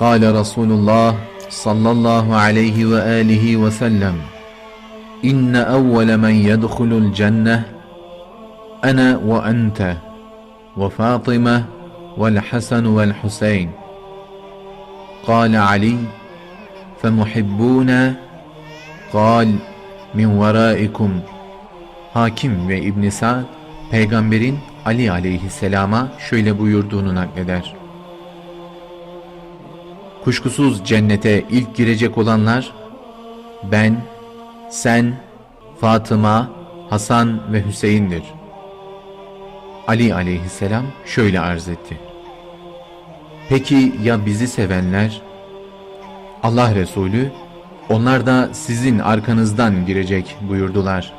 قال رسول الله صلى الله عليه وآله وسلم إن أول من يدخل الجنة أنا وأنت وفاطمة والحسن والحسين قال علي فمحبون قال min veraikum Hakim ve İbn Sa'd peygamberin Ali aleyhisselama şöyle buyurduğunu nakleder. Kuşkusuz cennete ilk girecek olanlar ben, sen, Fatıma, Hasan ve Hüseyin'dir. Ali aleyhisselam şöyle arz etti. Peki ya bizi sevenler? Allah Resulü onlar da sizin arkanızdan girecek buyurdular.